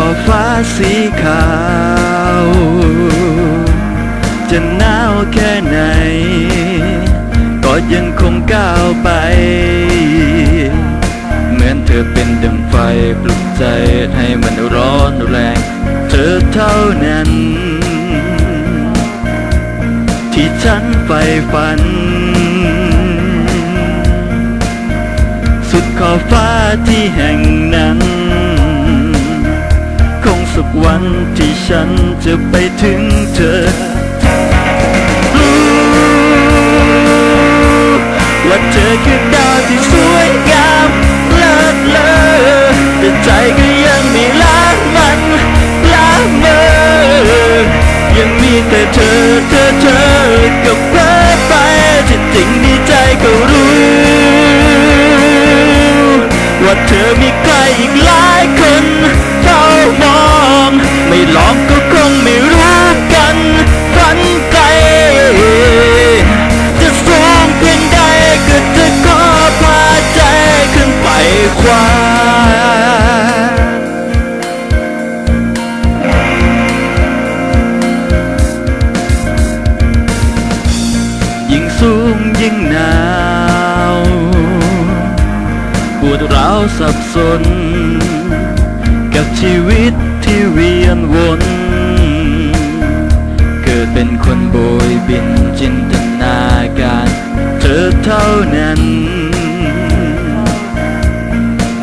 คอฟ้าสีขาว จะหนาวแค่ไหน ก็ยังคงก้าวไป เหมือนเธอเป็นดังไฟปลุกใจให้มันร้อนแรง เธอเท่านั้น ที่ฉันใฝ่ฝัน สุดขอบฟ้าที่แห่งนั้น สักวันที่ฉันจะไปถึงเธอรู้ว่าเธอคือดาวที่สวยงามเลิศเลอแต่ใจก็ยังไม่ล้างมันล้างเมอยังมีแต่เธอเธอเธอ สับสน กับชีวิตที่เวียนวน เกิดเป็นคนโบยบินจินตนาการ เธอเท่านั้น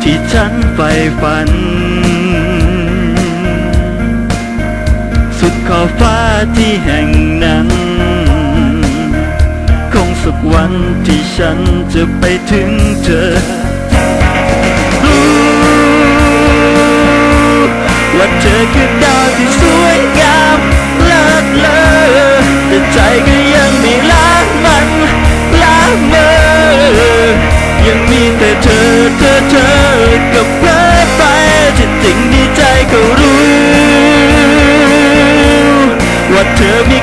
ที่ฉันใฝ่ฝัน สุดขอบฟ้าที่แห่งนั้นคงสักวันที่ฉันจะไปถึงเธอ อคือดาวที่สวยงามเลิศเลอแต่ใจก็ยังไม่ล้างมันล้างเมือยังมีแต่เธอเธอเธอกับเพ้อไปที่จริงในใจก็รู้ ว่าเธอมี